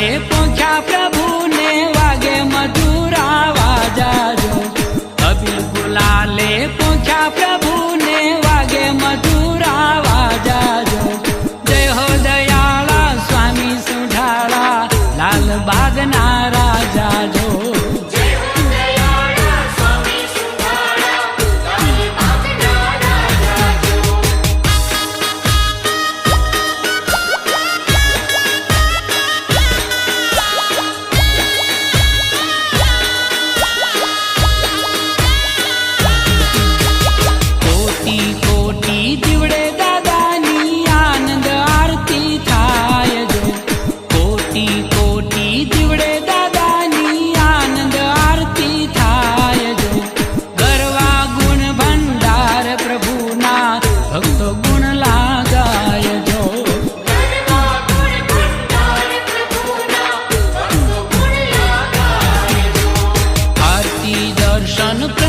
પોખ્યા પ્રભુને વાગે મધુરા વાજાજો કપિલ ગુલાલે પોખ્યા પ્રભુને વાગે મધુરા વાજાજો જય હો દયાળા સ્વામી સુઢાળા લાલ બાગના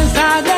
inside